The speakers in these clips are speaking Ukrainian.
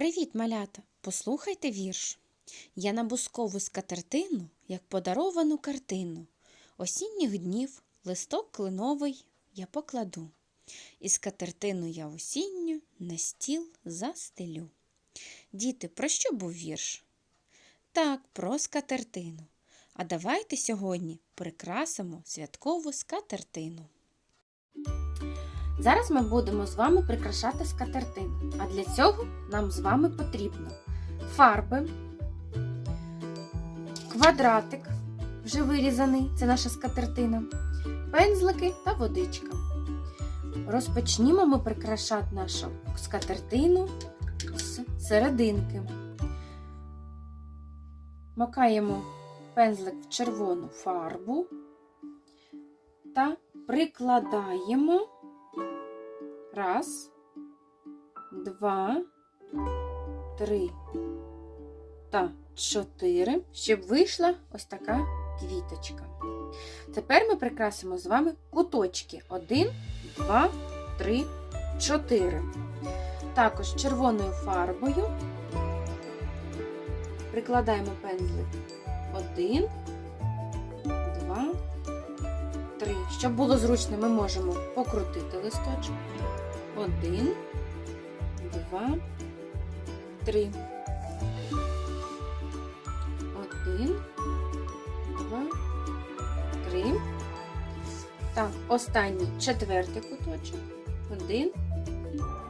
Привіт, малята! Послухайте вірш. Я на бускову скатертину, як подаровану картину. Осінніх днів листок клиновий я покладу. І скатертину я осінню на стіл застелю. Діти, про що був вірш? Так, про скатертину. А давайте сьогодні прикрасимо святкову скатертину. Зараз ми будемо з вами прикрашати скатертину. А для цього нам з вами потрібно фарби, квадратик, вже вирізаний, це наша скатертина, пензлики та водичка. Розпочнімо ми прикрашати нашу скатертину з серединки. Макаємо пензлик в червону фарбу та прикладаємо раз, два, три та чотири, щоб вийшла ось така квіточка. Тепер ми прикрасимо з вами куточки. Один, два, три, чотири. Також червоною фарбою прикладаємо пензлик. Один, два, три. Щоб було зручно, ми можемо покрутити листочок. Один, два, три. Один, два, три. Так, останній четвертий куточок. Один,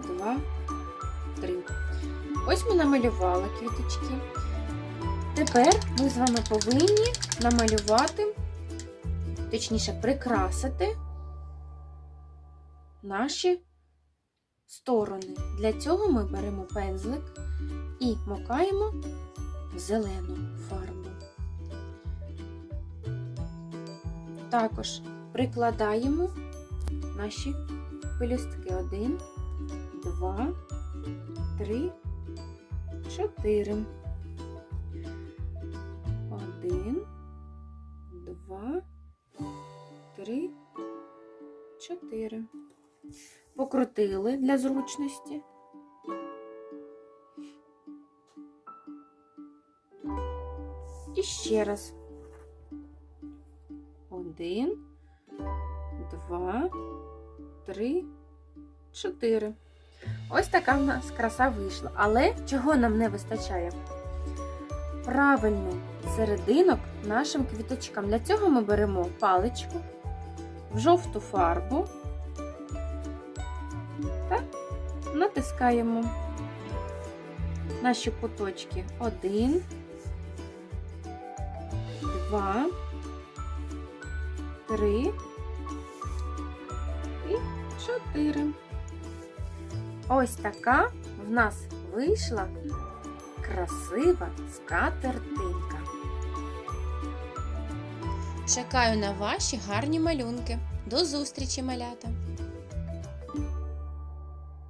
два, три. Ось ми намалювали квіточки. Тепер ми з вами повинні намалювати, точніше, прикрасити наші сторони. Для цього ми беремо пензлик і макаємо в зелену фарбу. Також прикладаємо наші пелюстки. Один, два, три, чотири. Один, два, три, чотири. Покрутили для зручності. І ще раз. Один, два, три, чотири. Ось така в нас краса вийшла. Але чого нам не вистачає? Правильно, серединок нашим квіточкам. Для цього ми беремо паличку в жовту фарбу та натискаємо наші куточки. Один, два, три і чотири. Ось така в нас вийшла красива скатертинка. Чекаю на ваші гарні малюнки. До зустрічі, малята!